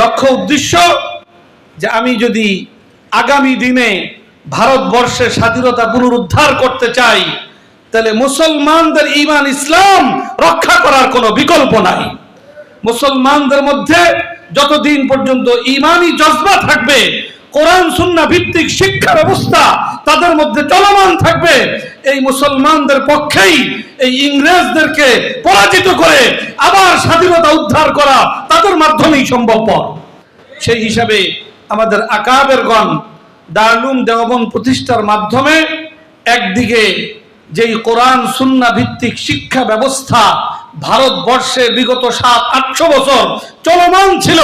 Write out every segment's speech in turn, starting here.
লক্ষ্য উদ্দেশ্য যে আমি যদি আগামী দিনে ভারতবর্ষের স্বাধীনতা পুনরুদ্ধার করতে চাই, তাহলে মুসলমানদের ইমান ইসলাম রক্ষা করার কোনো বিকল্প নাই। মুসলমানদের মধ্যে যতদিন পর্যন্ত ইমানই জজবা থাকবে কোরআন, সুন্না ভিত্তিক শিক্ষা ব্যবস্থা তাদের মধ্যে চলমান থাকবে। এই মুসলমানদের পক্ষেই, এই ইংরেজদেরকে পরাজিত করে আবার স্বাধীনতা উদ্ধার করা তাদের মাধ্যমেই সম্ভবপর। সেই হিসাবে আমাদের আকাবেরগণ দারুম দেওবন প্রতিষ্ঠার মাধ্যমে একদিকে যেই কোরআন, সুন্না ভিত্তিক শিক্ষা ব্যবস্থা ভারতবর্ষে বিগত সাত, আটশো বছর চলমান ছিল।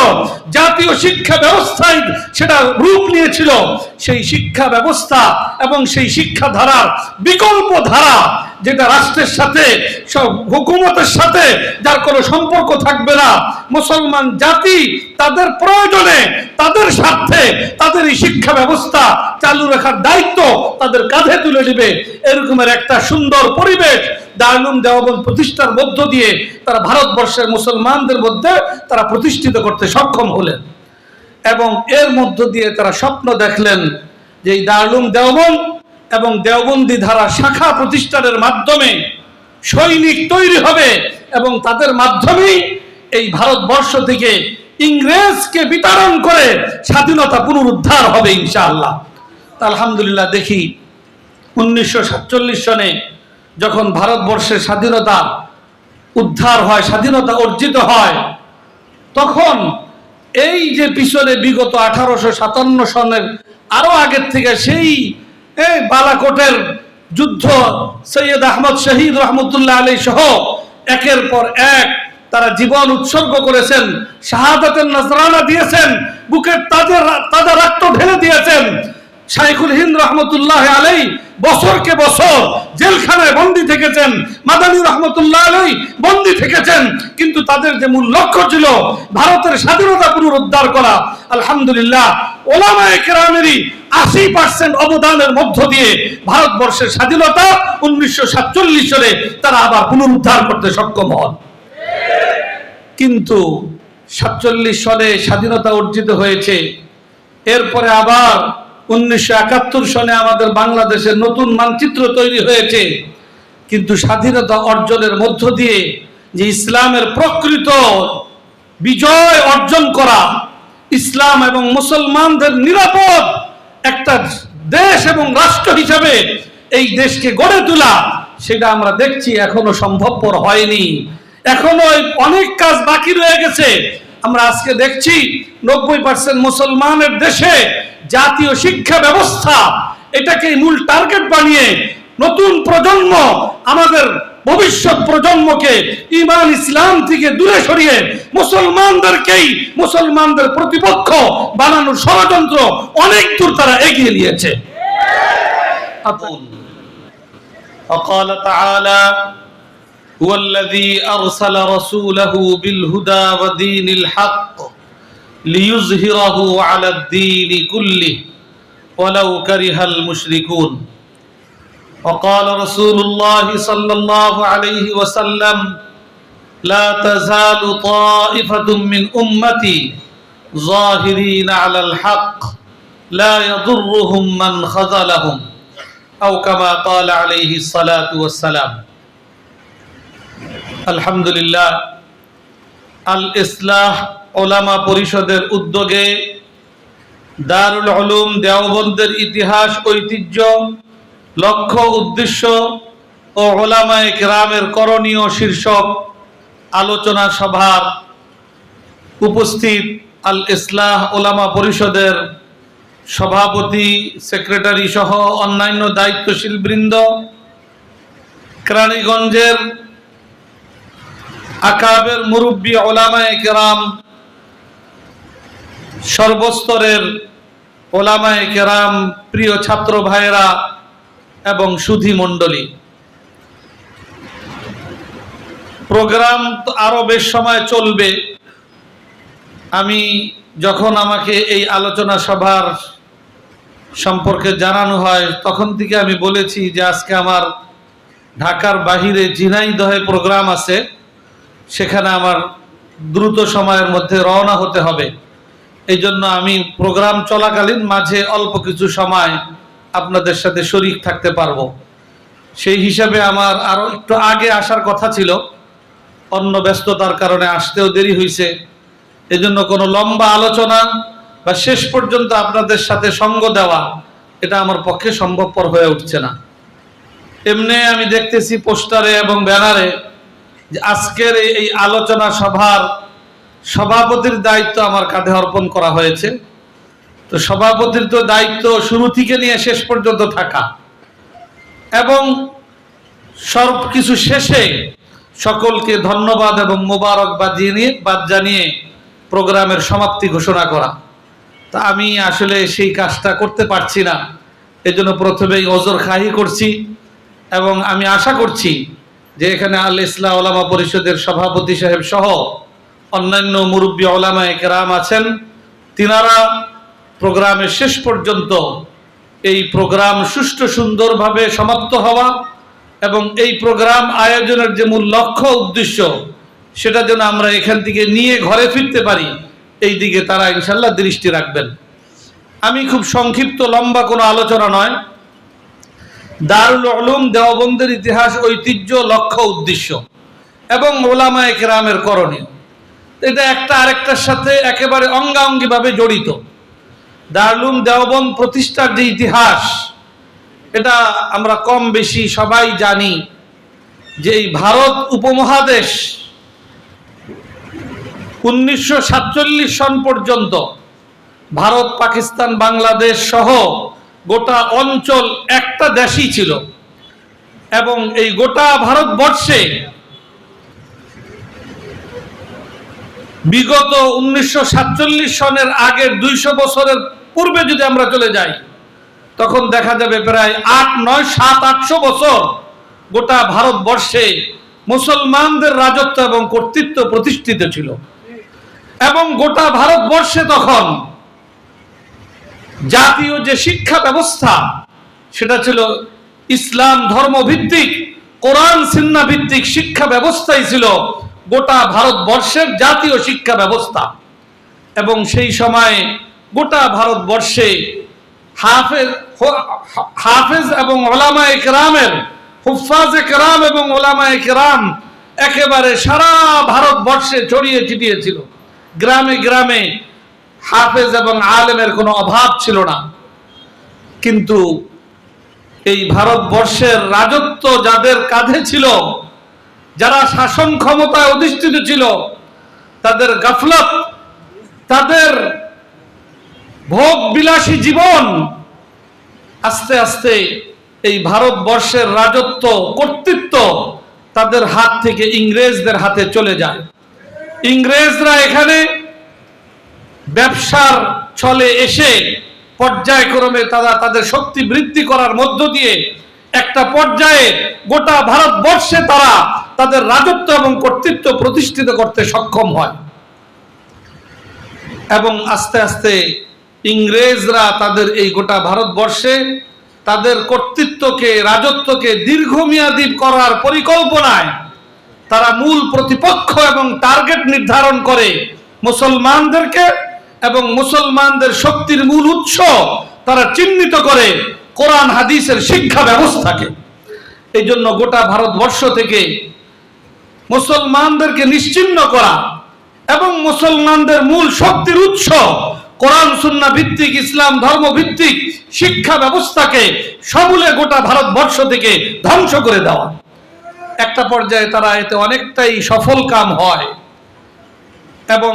জাতীয় শিক্ষা ব্যবস্থায় সেটা রূপ নিয়েছিল। সেই শিক্ষা ব্যবস্থা এবং সেই শিক্ষা ধারার বিকল্প ধারা যেটা রাষ্ট্রের সাথে হুকুমতের সাথে, যার কোনো সম্পর্ক থাকবে না। মুসলমান জাতি তাদের প্রয়োজনে, তাদের স্বার্থে, তাদের এই শিক্ষা ব্যবস্থা চালু রাখার দায়িত্ব তাদের কাঁধে তুলে নেবে। এরকমের একটা সুন্দর পরিবেশ দারুম দেওয়াবন প্রতিষ্ঠার মধ্য দিয়ে তারা ভারতবর্ষের মুসলমানদের মধ্যে তারা প্রতিষ্ঠিত করতে সক্ষম হলেন। এবং এর মধ্য দিয়ে তারা স্বপ্ন দেখলেন যে এই দারুম দেওবন এবং দেওবন্দি ধারা শাখা প্রতিষ্ঠানের মাধ্যমে সৈনিক তৈরি হবে এবং তাদের মাধ্যমেই এই ভারতবর্ষ থেকে ইংরেজকে বিতরণ করে স্বাধীনতা পুনরুদ্ধার হবে ইনশাআল্লাহ। আলহামদুলিল্লাহ দেখি, উনিশশো সাতচল্লিশ সনে যখন ভারতবর্ষের স্বাধীনতা উদ্ধার হয়, স্বাধীনতা অর্জিত হয়, তখন এই যে পিছনে বিগত আঠারোশো সাতান্ন সনের আরও আগের থেকে সেই এই বালাকোটের যুদ্ধ সৈয়দ আহমদ শহীদ রহমতুল্লাহ আলী সহ একের পর এক তারা জীবন উৎসর্গ করেছেন, শাহাদাতের নজরানা দিয়েছেন, বুকের তাদের তাজা রক্ত ঢেলে দিয়েছেন। শাইখুল হিন্দ রহমতুল্লাহ আলাই বছরকে বছর জেলখানায় বন্দি থেকেছেন, মাদানী রহমতুল্লাহ আলাই বন্দি থেকেছেন, কিন্তু তাদের যে মূল লক্ষ্য ছিল ভারতের স্বাধীনতা পুনরুদ্ধার করা, আলহামদুলিল্লাহ, ওলামায়ে কেরামেরই আশি পার্সেন্ট অবদানের মধ্য দিয়ে ভারতবর্ষের স্বাধীনতা উনিশশো সাতচল্লিশ সালে তারা আবার পুনরুদ্ধার করতে সক্ষম হন। কিন্তু সাতচল্লিশ সনে স্বাধীনতা অর্জিত হয়েছে, এরপরে আবার উনিশশো একাত্তর সনে আমাদের বাংলাদেশের নতুন মানচিত্র তৈরি হয়েছে। কিন্তু স্বাধীনতা অর্জনের মধ্য দিয়ে যে ইসলামের প্রকৃত বিজয় অর্জন করা, ইসলাম এবং মুসলমানদের নিরাপদ একটা দেশ এবং রাষ্ট্র হিসাবে এই দেশকে গড়ে তোলা, সেটা আমরা দেখছি এখনও সম্ভবপর হয়নি। এখনও অনেক কাজ বাকি রয়ে গেছে। আমরা আজকে দেখছি নব্বই পার্সেন্ট মুসলমানের দেশে জাতীয় শিক্ষা ব্যবস্থা এটাকে মূল টার্গেট বানিয়ে নতুন প্রজন্ম আমাদের ভবিষ্যৎ প্রজন্মকে ইমান ইসলাম থেকে দূরে সরিয়ে মুসলমানদেরকেই মুসলমানদের প্রতিপক্ষ বানানোর ষড়যন্ত্র অনেক দূর তারা এগিয়ে নিয়েছে وقال تعالى هو الذي أرسل رسوله بالهدى ودين الحق ليظهره على الدين كله ولو كره المشركون. وقال رسول الله صلى الله عليه وسلم لا تزال طائفة من أمتي ظاهرين على الحق لا يضرهم من خذلهم. أو كما قال عليه الصلاة والسلام. আলহামদুলিল্লাহ আল ইসলাহ ওলামা পরিষদের উদ্যোগে দারুল আলুম দেওবন্দের ইতিহাস, ঐতিহ্য, লক্ষ্য, উদ্দেশ্য ও ওলামায় গ্রামের করণীয় শীর্ষক আলোচনা সভার উপস্থিত আল ইসলাহ ওলামা পরিষদের সভাপতি, সেক্রেটারি সহ অন্যান্য দায়িত্বশীল বৃন্দ ক্রাণীগঞ্জের আকাবের মুরব্বী ওলামায়ে কেরাম, সর্বস্তরের ওলামায়ে কেরাম, প্রিয় ছাত্র ভাইয়েরা এবং সুধি মণ্ডলী। প্রোগ্রাম তো আরও বেশ সময় চলবে। আমি যখন আমাকে এই আলোচনা সভার সম্পর্কে জানানো হয়, তখন থেকে আমি বলেছি যে আজকে আমার ঢাকার বাহিরে ঝিনাইদহে প্রোগ্রাম আছে। সেখানে আমার দ্রুত সময়ের মধ্যে রওনা হতে হবে। এই জন্য আমি প্রোগ্রাম চলাকালীন মাঝে অল্প কিছু সময় আপনাদের সাথে শরিক থাকতে পারব। সেই হিসাবে আমার আরও একটু আগে আসার কথা ছিল। অন্য ব্যস্ততার কারণে আসতেও দেরি হয়েছে এজন্য কোনো লম্বা আলোচনা বা শেষ পর্যন্ত আপনাদের সাথে সঙ্গ দেওয়া এটা আমার পক্ষে সম্ভবপর হয়ে উঠছে না। এমনি আমি দেখতেছি পোস্টারে এবং ব্যানারে যে আজকের এই- আলোচনা সভার সভাপতির দায়িত্ব আমার কাঁধে অর্পণ করা হয়েছে। তো সভাপতির তো দায়িত্ব শুরু থেকে নিয়ে শেষ পর্যন্ত থাকা। এবং সব কিছু শেষে সকলকে ধন্যবাদ এবং মোবারকবাদ জানিয়ে বাদ জানিয়ে প্রোগ্রামের সমাপ্তি ঘোষণা করা। তা আমি আসলে সেই কাজটা করতে পারছি না। এজন্য প্রথমেই ওজোর খাহি করছি এবং আমি আশা করছি যে এখানে আল ইসলাম ওলামা পরিষদের সভাপতি সাহেব সহ অন্যান্য মুরব্বী ওলামা একরাম আছেন, তিনারা প্রোগ্রামের শেষ পর্যন্ত এই প্রোগ্রাম সুষ্ঠু সুন্দরভাবে সমাপ্ত হওয়া এবং এই প্রোগ্রাম আয়োজনের যে মূল লক্ষ্য উদ্দেশ্য, সেটা যেন আমরা এখান থেকে নিয়ে ঘরে ফিরতে পারি, এই দিকে তারা ইনশাল্লাহ দৃষ্টি রাখবেন। আমি খুব সংক্ষিপ্ত লম্বা কোনো আলোচনা নয়। দারুল উলুম দেওবন্দের ইতিহাস ঐতিহ্য, লক্ষ্য, উদ্দেশ্য এবং ওলামা একরামের করণীয়। এটা একটা আরেকটার সাথে একেবারে অঙ্গাঙ্গিভাবে জড়িত। দারুলুম দেওবন্দ প্রতিষ্ঠার যে ইতিহাস, এটা আমরা কম বেশি সবাই জানি যে এই ভারত উপমহাদেশ উনিশশো সাতচল্লিশ সন পর্যন্ত ভারত, পাকিস্তান, বাংলাদেশ সহ গোটা অঞ্চল একটা দেশই ছিল। এবং এই গোটা ভারতবর্ষে বিগত উনিশশো সাতচল্লিশ সনের আগের দুইশো বছরের পূর্বে যদি আমরা চলে যাই, তখন দেখা যাবে প্রায় আট, নয়, সাত, আটশো বছর গোটা ভারতবর্ষে মুসলমানদের রাজত্ব এবং কর্তৃত্ব প্রতিষ্ঠিত ছিল। এবং গোটা ভারতবর্ষে তখন জাতীয় যে শিক্ষা ব্যবস্থা, সেটা ছিল ইসলাম ধর্ম ভিত্তিক, কোরআন সিন্না ভিত্তিক শিক্ষা ব্যবস্থাই ছিল গোটা ভারতবর্ষের জাতীয় শিক্ষা ব্যবস্থা। এবং সেই সময়ে গোটা ভারতবর্ষে হাফেজ হাফেজ এবং ওলামা একরামের, হুফাজ একরাম এবং ওলামা একরাম একেবারে সারা ভারতবর্ষে ছড়িয়ে ছিটিয়েছিল। গ্রামে গ্রামে হাফেজ এবং আলেমের কোনো অভাব ছিল না। কিন্তু এই ভারতবর্ষের রাজত্ব যাদের কাঁধে ছিল, যারা শাসন ক্ষমতায় অধিষ্ঠিত ছিল, তাদের গাফলত, তাদের ভোগ বিলাসী জীবন আস্তে আস্তে এই ভারতবর্ষের রাজত্ব, কর্তৃত্ব তাদের হাত থেকে ইংরেজদের হাতে চলে যায়। ইংরেজরা এখানে ব্যবসার ছলে এসে পর্যায়ক্রমে তারা তাদের শক্তি বৃদ্ধি করার মধ্য দিয়ে একটা পর্যায়ে গোটা ভারতবর্ষে তারা তাদের রাজত্ব এবং কর্তৃত্ব প্রতিষ্ঠিত করতে সক্ষম হয়। এবং আস্তে আস্তে ইংরেজরা তাদের এই গোটা ভারতবর্ষে তাদের কর্তৃত্বকে, রাজত্বকে দীর্ঘমেয়াদী করার পরিকল্পনায় তারা মূল প্রতিপক্ষ এবং টার্গেট নির্ধারণ করে মুসলমানদেরকে এবং মুসলমানদের শক্তির মূল উৎস, তারা চিহ্নিত করে কোরআন, হাদিসের শিক্ষা ব্যবস্থাকে। এই জন্য গোটা ভারতবর্ষ থেকে মুসলমানদেরকে নিশ্চিহ্ন করা এবং মুসলমানদের মূল শক্তির উৎস কোরআন সুন্না ভিত্তিক, ইসলাম ধর্ম ভিত্তিক শিক্ষা ব্যবস্থাকে সমূলে গোটা ভারতবর্ষ থেকে ধ্বংস করে দেওয়া। একটা পর্যায়ে তারা এতে অনেকটাই সফল কাম হয় এবং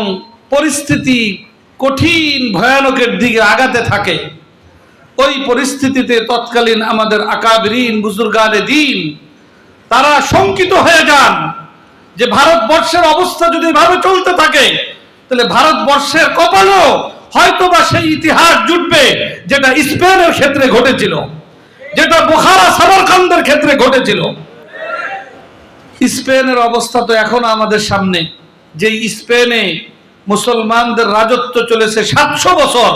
পরিস্থিতি কঠিন ভয়ানকের দিকে আগাতে থাকে। ওই পরিস্থিতিতে তৎকালীন আমাদের আকাবরিন বুজুর্গানে দিন, তারা শঙ্কিত হয়ে যান যে ভারতবর্ষের অবস্থা যদি এভাবে চলতে থাকে, তাহলে ভারতবর্ষের কপালও হয়তো বা সেই ইতিহাস জুটবে যেটা স্পেনের ক্ষেত্রে ঘটেছিল, যেটা বোখারা সামরকান্দের ক্ষেত্রে ঘটেছিল। স্পেনের অবস্থা তো এখন আমাদের সামনে। যে স্পেনে মুসলমানদের রাজত্ব চলেছে সাতশো বছর।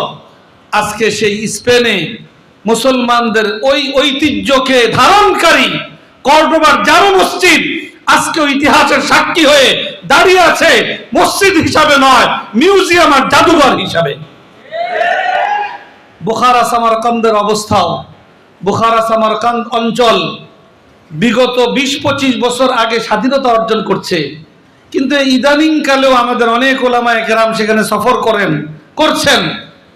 আজকে সেই স্পেনে মুসলমানদের ওই ঐতিহ্যকে ধারণকারী কর্ডোবার জারো মসজিদ আজকে ইতিহাসের সাক্ষী হয়ে দাঁড়িয়ে আছে মসজিদ হিসাবে নয়, মিউজিয়াম আর জাদুঘর হিসাবে। বুখারা সামারকান্দের অবস্থাও, বুখারা সামারকান্দ অঞ্চল বিগত বিশ পঁচিশ বছর আগে স্বাধীনতা অর্জন করছে। কিন্তু ইদানিং কালেও আমাদের অনেক ওলামা একরাম সেখানে সফর করেন, করছেন।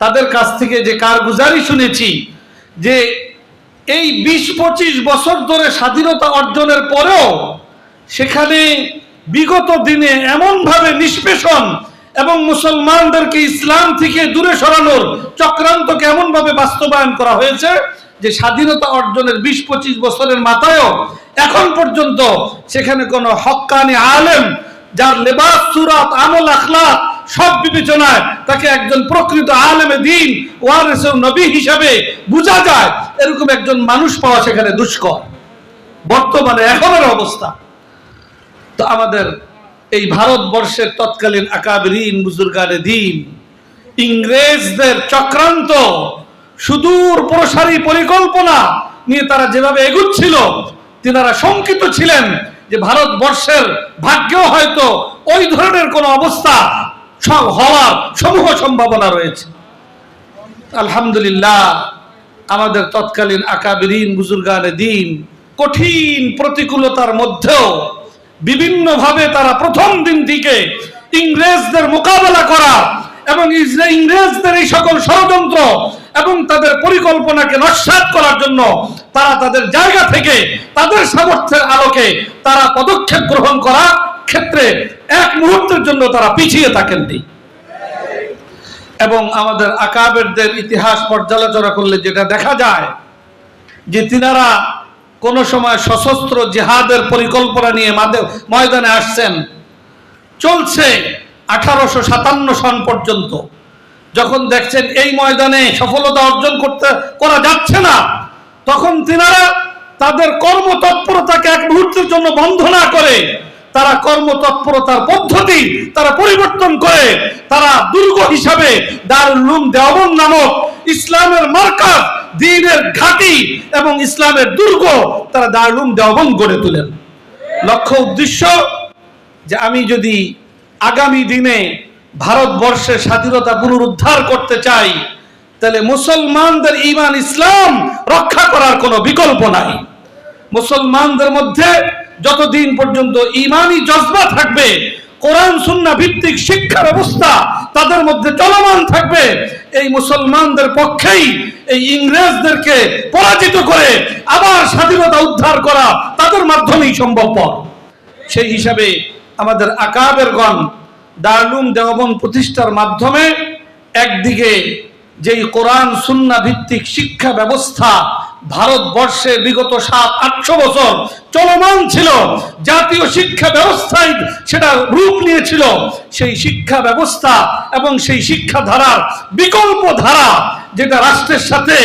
তাদের কাছ থেকে যে কারগুজারি শুনেছি, যে এই বিশ পঁচিশ বছর ধরে স্বাধীনতা অর্জনের পরেও সেখানে বিগত দিনে এমনভাবে নিষ্পেষণ এবং মুসলমানদেরকে ইসলাম থেকে দূরে সরানোর চক্রান্তকে এমনভাবে বাস্তবায়ন করা হয়েছে যে স্বাধীনতা অর্জনের বিশ পঁচিশ বছরের মাথায়ও এখন পর্যন্ত সেখানে কোনো হক্কানি আলেম যার লেবাস, সুরাত, আমল, আখলাক সব বিবেচনায় তাকে একজন প্রকৃত আলেমে দিন ওয়ারেস নবী হিসাবে বোঝা যায়। এরকম একজন মানুষ পাওয়া সেখানে দুষ্কর। বর্তমানে এখনের অবস্থা। তো আমাদের এই ভারতবর্ষের তৎকালীন আকাবরিন বুজুর্গানে দিন। ইংরেজদের চক্রান্ত সুদূর প্রসারী পরিকল্পনা নিয়ে তারা যেভাবে এগুচ্ছিল, তিনারা শঙ্কিত ছিলেন। যে ভারতবর্ষের ভাগ্যেও হয়তো ওই ধরনের কোনো অবস্থা হওয়ার সমূহ সম্ভাবনা রয়েছে। আলহামদুলিল্লাহ, আমাদের তৎকালীন আকাবিরিন, বুজুর্গানে দিন কঠিন প্রতিকূলতার মধ্যেও বিভিন্নভাবে তারা প্রথম দিন থেকে ইংরেজদের মোকাবেলা করা এবং ইংরেজদের এই সকল ষড়যন্ত্র এবং তাদের পরিকল্পনাকে নস্যাৎ করার জন্য তারা তাদের জায়গা থেকে, তাদের সামর্থ্যের আলোকে তারা পদক্ষেপ গ্রহণ করা ক্ষেত্রে এক মুহূর্তের জন্য তারা পিছিয়ে থাকেননি। এবং আমাদের আকাবেরদের ইতিহাস পর্যালোচনা করলে যেটা দেখা যায় যে তিনারা কোনো সময় সশস্ত্র জেহাদের পরিকল্পনা নিয়ে ময়দানে আসছেন। চলছে আঠারোশো সাতান্ন সন পর্যন্ত যখন দেখছেন এই ময়দানে সফলতা অর্জন করতে, করা যাচ্ছে না, তখন তিনারা তাদের কর্মতৎপরতাকে এক মুহূর্তের জন্য বন্ধ না করে তারা কর্মতৎপরতার পদ্ধতি তারা পরিবর্তন করে, তারা দুর্গ হিসাবে দারুল দেওবন নামক ইসলামের মার্কাজ দিনের ঘাঁটি এবং ইসলামের দুর্গ তারা দারুল দেওবন গড়ে তোলেন। লক্ষ্য উদ্দেশ্য যে আমি যদি আগামী দিনে ভারতবর্ষের স্বাধীনতা পুনরুদ্ধার করতে চাই, তাহলে মুসলমানদের ইমান ইসলাম রক্ষা করার কোনো বিকল্প নাই। মুসলমানদের মধ্যে যতদিন পর্যন্ত ইমানি জজবা থাকবে, কোরআন, সুন্না ভিত্তিক শিক্ষা ব্যবস্থা তাদের মধ্যে চলমান থাকবে, এই মুসলমানদের পক্ষেই এই ইংরেজদেরকে পরাজিত করে আবার স্বাধীনতা উদ্ধার করা তাদের মাধ্যমেই সম্ভবপর। সেই হিসাবে আমাদের আকাবেরগণ দারুম দেওবন প্রতিষ্ঠার মাধ্যমে একদিকে যেই কোরআন, সুন্না ভিত্তিক শিক্ষা ব্যবস্থা ভারতবর্ষে বিগত সাত, আটশো বছর চলমান ছিল, জাতীয় শিক্ষা ব্যবস্থায় সেটা রূপ নিয়েছিল, সেই শিক্ষা ব্যবস্থা এবং সেই শিক্ষা ধারার বিকল্প ধারা যেটা রাষ্ট্রের সাথে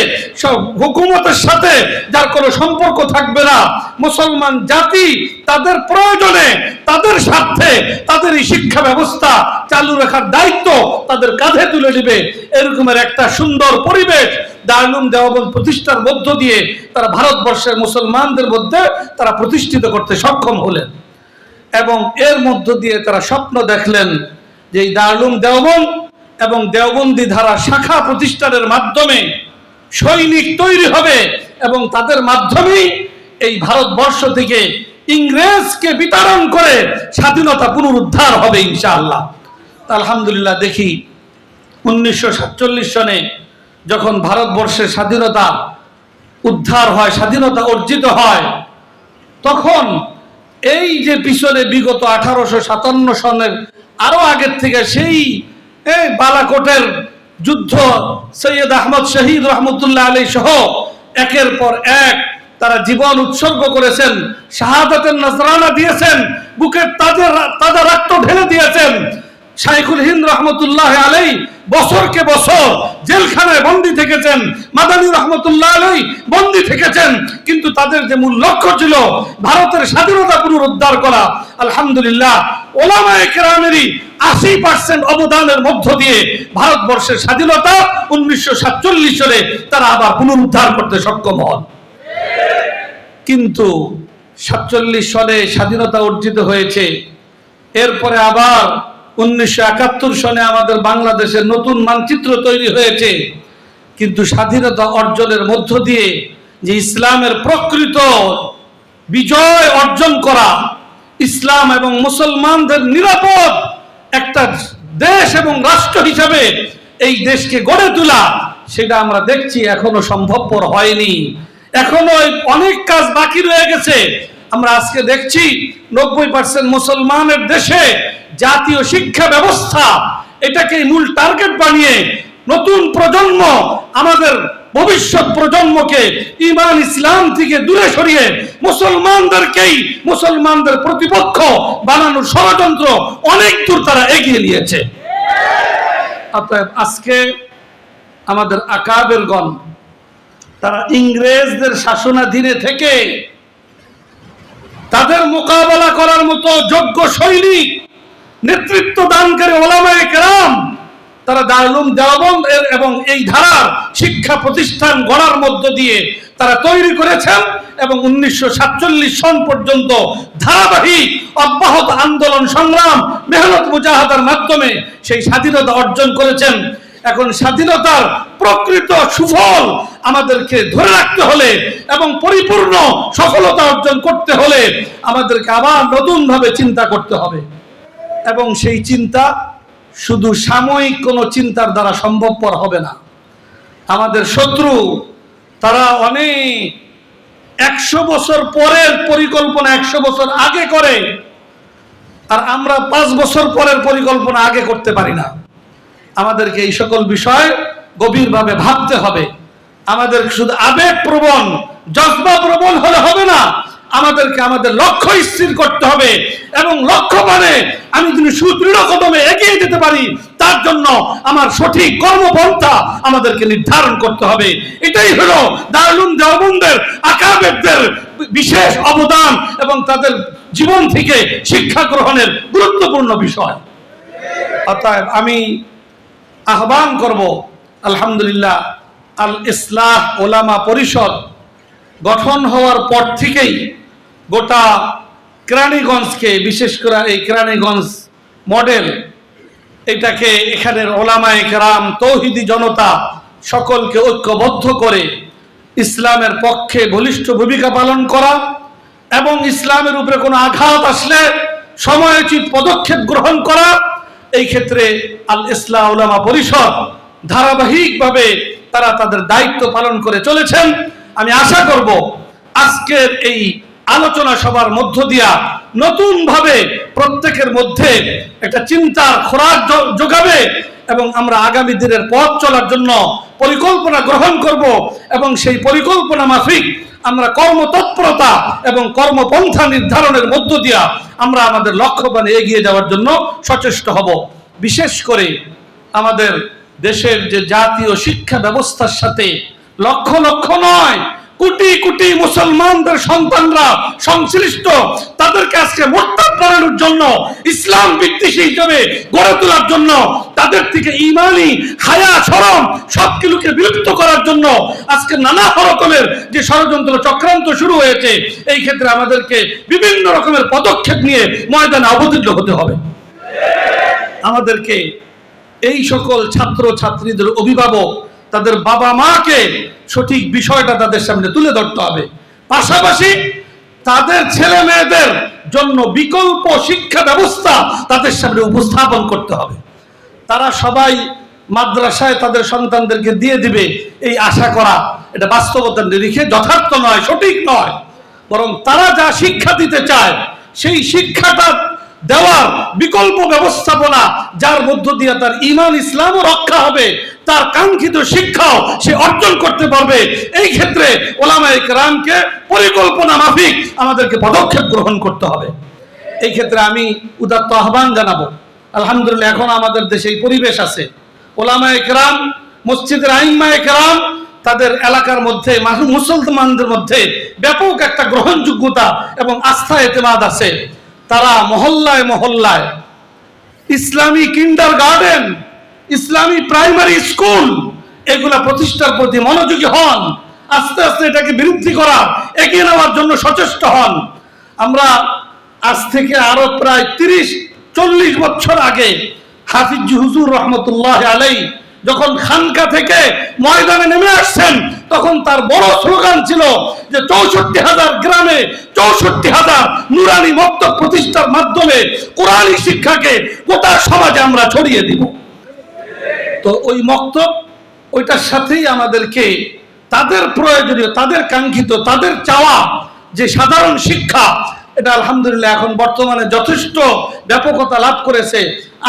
হুকুমতের সাথে, যার কোনো সম্পর্ক থাকবে না। মুসলমান জাতি তাদের প্রয়োজনে, তাদের স্বার্থে, তাদের এই শিক্ষা ব্যবস্থা চালু রাখার দায়িত্ব তাদের কাঁধে তুলে নেবে। এরকমের একটা সুন্দর পরিবেশ দারুম দেওয়াবন প্রতিষ্ঠার মধ্য দিয়ে তারা ভারতবর্ষের মুসলমানদের মধ্যে তারা প্রতিষ্ঠিত করতে সক্ষম হলেন। এবং এর মধ্য দিয়ে তারা স্বপ্ন দেখলেন যে এই দারুম দেওবন এবং দেওবন্দি ধারা শাখা প্রতিষ্ঠানের মাধ্যমে সৈনিক তৈরি হবে এবং তাদের মাধ্যমেই এই ভারতবর্ষ থেকে ইংরেজকে বিতরণ করে স্বাধীনতা পুনরুদ্ধার হবে ইনশাআল্লাহ। আলহামদুলিল্লাহ দেখি, উনিশশো সাতচল্লিশ সনে যখন ভারতবর্ষের স্বাধীনতা উদ্ধার হয়, স্বাধীনতা অর্জিত হয়, তখন এই যে পিছনে বিগত আঠারোশো সাতান্ন সনের আরও আগের থেকে সেই এই বালাকোটের যুদ্ধ সৈয়দ আহমদ শহীদ রহমতুল্লাহ আলী সহ একের পর এক তারা জীবন উৎসর্গ করেছেন, শাহাদাতের নজরানা দিয়েছেন শাইখুল হিন্দ রহমতুল্লাহ আলাই বছরকে বছর জেলখানায় বন্দি থেকেছেন, মাদানী রহমতুল্লাহ আলাই বন্দি থেকেছেন, কিন্তু তাদের যে মূল লক্ষ্য ছিল ভারতের স্বাধীনতা পুনরুদ্ধার করা, আলহামদুলিল্লাহ, ওলামায়ে কেরামেরই আশি পার্সেন্ট অবদানের মধ্য দিয়ে ভারতবর্ষের স্বাধীনতা উনিশশো সাতচল্লিশ সালে তারা আবার পুনরুদ্ধার করতে সক্ষম হন। কিন্তু সাতচল্লিশ সনে স্বাধীনতা অর্জিত হয়েছে, এরপরে আবার উনিশশো একাত্তর সনে আমাদের বাংলাদেশের নতুন মানচিত্র তৈরি হয়েছে। কিন্তু স্বাধীনতা অর্জনের মধ্য দিয়ে যে ইসলামের প্রকৃত বিজয় অর্জন করা, ইসলাম এবং মুসলমানদের নিরাপদ একটা দেশ এবং রাষ্ট্র হিসাবে এই দেশকে গড়ে তোলা, সেটা আমরা দেখছি এখনও সম্ভবপর হয়নি। এখনও অনেক কাজ বাকি রয়ে গেছে। আমরা আজকে দেখছি নব্বই পার্সেন্ট মুসলমানের দেশে জাতীয় শিক্ষা ব্যবস্থা। এটাকে মূল টার্গেট বানিয়ে নতুন প্রজন্ম, আমাদের ভবিষ্যৎ প্রজন্মকে ইমান ইসলাম থেকে দূরে সরিয়ে মুসলমানদেরকেই মুসলমানদের প্রতিপক্ষ বানানোর ষড়যন্ত্র অনেক দূর তারা এগিয়ে নিয়েছে। আজকে আমাদের আকাবের গণ তারা ইংরেজদের শাসনাধীনে থেকে তাদের মোকাবেলা করার মতো যোগ্য সৈনিক নেতৃত্ব দানকারী ওলামায়ে কেরাম, তারা দারুম দেওবন্দ এর এবং এই ধারার শিক্ষা প্রতিষ্ঠান গড়ার মধ্য দিয়ে তারা তৈরি করেছেন এবং উনিশশো সাতচল্লিশ সন পর্যন্ত ধারাবাহিক অব্যাহত আন্দোলন সংগ্রাম মেহনত মুজাহাদার মাধ্যমে সেই স্বাধীনতা অর্জন করেছেন। এখন স্বাধীনতার প্রকৃত সুফল আমাদেরকে ধরে রাখতে হলে এবং পরিপূর্ণ সফলতা অর্জন করতে হলে আমাদেরকে আবার নতুনভাবে চিন্তা করতে হবে। এবং সেই চিন্তা শুধু সাময়িক কোনো চিন্তার দ্বারা সম্ভবপর হবে না। আমাদের শত্রু, তারা অনেক, একশো বছর পরের পরিকল্পনা একশো বছর আগে করে, আর আমরা পাঁচ বছর পরের পরিকল্পনা আগে করতে পারি না। আমাদেরকে এই সকল বিষয় গভীরভাবে ভাবতে হবে। আমাদের শুধু আবেগ প্রবণ, জজবা প্রবণ হলে হবে না। আমাদেরকে আমাদের লক্ষ্য স্থির করতে হবে এবং লক্ষ্য মানে আমি যদি সুদৃঢ় কদমে এগিয়ে যেতে পারি, তার জন্য আমার সঠিক কর্মপন্থা আমাদেরকে নির্ধারণ করতে হবে। এটাই হলো দারুণ দেওবন্দের আকাবেদদের বিশেষ অবদান এবং তাদের জীবন থেকে শিক্ষা গ্রহণের গুরুত্বপূর্ণ বিষয়। অতএব আমি আহ্বান করব, আলহামদুলিল্লাহ, আল ইসলাহ ওলামা পরিষদ গঠন হওয়ার পর থেকেই গোটা কেরানীগঞ্জকে, বিশেষ করে এই কেরানীগঞ্জ মডেল, এটাকে এখানের ওলামায়ে কেরাম, তৌহিদি জনতা সকলকে ঐক্যবদ্ধ করে ইসলামের পক্ষে বলিষ্ঠ ভূমিকা পালন করা এবং ইসলামের উপরে কোনো আঘাত আসলে সময়োচিত পদক্ষেপ গ্রহণ করা এই ক্ষেত্রে আল ইসলাম উলামা পরিষদ ধারাবাহিকভাবে তারা তাদের দায়িত্ব পালন করে চলেছেন। আমি আশা করব আজকের এই আলোচনা সভার মধ্য দিয়া নতুন ভাবে প্রত্যেকের মধ্যে একটা চিন্তার খোরাক যোগাবে এবং আমরা আগামী দিনের পথ চলার জন্য পরিকল্পনা গ্রহণ করব এবং সেই পরিকল্পনা মাফিক আমরা কর্মতৎপরতা এবং কর্মপন্থা নির্ধারণের মধ্য দিয়া আমরা আমাদের লক্ষ্যবানে এগিয়ে যাওয়ার জন্য সচেষ্ট হব। বিশেষ করে আমাদের দেশের যে জাতীয় শিক্ষা ব্যবস্থার সাথে লক্ষ লক্ষ নয় কোটি কোটি মুসলমানদের সন্তানরা সংশ্লিষ্ট, তাদেরকে আজকে মোট্টাপ বানানোর জন্য, ইসলাম বিদ্বেষী হিসেবে গড়ে তোলার জন্য, তাদের থেকে ইমানি, হায়া, সরম সবগুলোকে বিলুপ্ত করার জন্য আজকে নানা রকমের যে ষড়যন্ত্র চক্রান্ত শুরু হয়েছে, এই ক্ষেত্রে আমাদেরকে বিভিন্ন রকমের পদক্ষেপ নিয়ে ময়দানে অবতীর্ণ হতে হবে। আমাদেরকে এই সকল ছাত্র ছাত্রীদের অভিভাবক তাদের বাবা মাকে সঠিক বিষয়টা তাদের সামনে তুলে ধরতে হবে। পাশাপাশি তাদের ছেলে মেয়েদের জন্য বিকল্প শিক্ষা ব্যবস্থা তাদের সামনে উপস্থাপন করতে হবে। তারা সবাই মাদ্রাসায় তাদের সন্তানদেরকে দিয়ে দিবে এই আশা করা। এটা বাস্তবতার নিরিখে যথার্থ নয়, সঠিক নয়। বরং তারা যা শিক্ষা দিতে চায়, সেই শিক্ষাটা দেওয়ার বিকল্প ব্যবস্থাপনা, যার মধ্য দিয়ে তার ইমান ইসলামও রক্ষা হবে তার কাঙ্ক্ষিত শিক্ষাও সে অর্জন করতে পারবে। এই ক্ষেত্রে ওলামায়ে কেরামকে পরিকল্পনা মাফিক আমাদেরকে পদক্ষেপ গ্রহণ করতে হবে। এই ক্ষেত্রে আমি উদাত্ত আহ্বান জানাব। আলহামদুলিল্লাহ, এখন আমাদের দেশে এই পরিবেশ আছে। ওলামায়ে কেরাম, মসজিদের আইম্মায়ে কেরাম, তাদের এলাকার মধ্যে মুসলমানদের মধ্যে ব্যাপক একটা গ্রহণযোগ্যতা এবং আস্থা, এতেমাদ আছে। তারা মহল্লায় মহল্লায় ইসলামী কিন্ডার গার্ডেন ইসলামী প্রাইমারি স্কুল এগুলা প্রতিষ্ঠার প্রতি মনোযোগী হন, আস্তে আস্তে এটাকে বিরুদ্ধি করা, এগিয়ে নেওয়ার জন্য সচেষ্ট হন। আমরা আজ থেকে আরও প্রায় তিরিশ, চল্লিশ বছর আগে হাফিজ হুজুর রহমতুল্লাহ আলাই যখন খানকা থেকে ময়দানে নেমে আসছেন, তখন তার বড় স্লোগান ছিল যে চৌষট্টি হাজার গ্রামে চৌষট্টি হাজার নুরানি মক্ত প্রতিষ্ঠার মাধ্যমে কোরআনী শিক্ষাকে গোটা সমাজে আমরা ছড়িয়ে দিব। তো ওই মক্তব ওইটার সাথেই আমাদেরকে তাদের প্রয়োজনীয়, তাদের কাঙ্ক্ষিত, তাদের চাওয়া যে সাধারণ শিক্ষা, এটা আলহামদুলিল্লাহ এখন বর্তমানে যথেষ্ট ব্যাপকতা লাভ করেছে।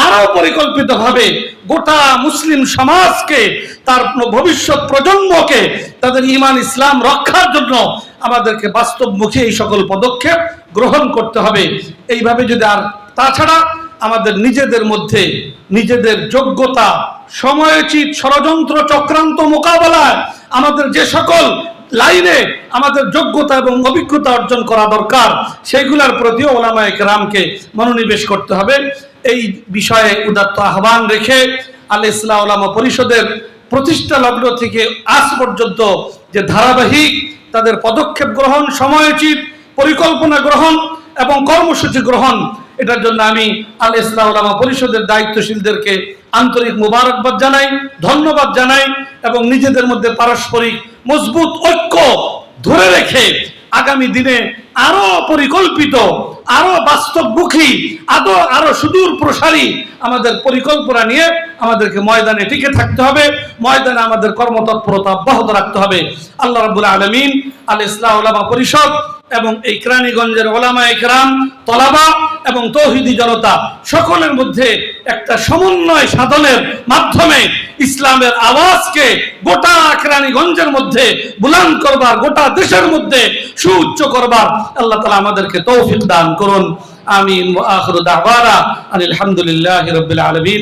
আরও পরিকল্পিতভাবে গোটা মুসলিম সমাজকে, তার ভবিষ্যৎ প্রজন্মকে, তাদের ইমান, ইসলাম রক্ষার জন্য আমাদেরকে বাস্তবমুখী এই সকল পদক্ষেপ গ্রহণ করতে হবে। এইভাবে যদি আর তাছাড়া আমাদের নিজেদের মধ্যে নিজেদের যোগ্যতা, সময়োচিত ষড়যন্ত্র চক্রান্ত মোকাবেলায় আমাদের যে সকল লাইনে আমাদের যোগ্যতা এবং অভিজ্ঞতা অর্জন করা দরকার সেইগুলোর প্রতিও ওলামা একরামকে মনোনিবেশ করতে হবে। এই বিষয়ে উদাত্ত আহ্বান রেখে আল ইসলাম ওলামা পরিষদের প্রতিষ্ঠা লগ্ন থেকে আজ পর্যন্ত যে ধারাবাহিক তাদের পদক্ষেপ গ্রহণ, সময়োচিত পরিকল্পনা গ্রহণ এবং কর্মসূচি গ্রহণ এটার জন্য আমি আল ইসলাম পরিষদের দায়িত্বশীলদেরকে আন্তরিক মুবারকবাদ জানাই, ধন্যবাদ জানাই এবং নিজেদের মধ্যে পারস্পরিক মজবুত ঐক্য ধরে রেখে আগামী দিনে আরও পরিকল্পিত আরও বাস্তবমুখী আদৌ আরও সুদূর প্রসারী আমাদের পরিকল্পনা নিয়ে আমাদেরকে ময়দানে টিকে থাকতে হবে, ময়দানে আমাদের কর্মতৎপরতা অব্যাহত রাখতে হবে। আল্লাহ রাবুল আলমিন আল ইসলাম ওলামা পরিষদ এবং এই কেরানীগঞ্জের ওলামা একরাম, তলাবা এবং তৌহিদি জনতা সকলের মধ্যে একটা সমন্বয় সাধনের মাধ্যমে ইসলামের আওয়াজকে গোটা কেরানীগঞ্জের মধ্যে বুলান করবার, গোটা দেশের মধ্যে সুউচ্চ করবার আল্লাহ তালা আমাদেরকে তৌফিক দান করুন। আমিন আখরু আহবারা আলহামদুলিল্লাহ রবিল আলমিন।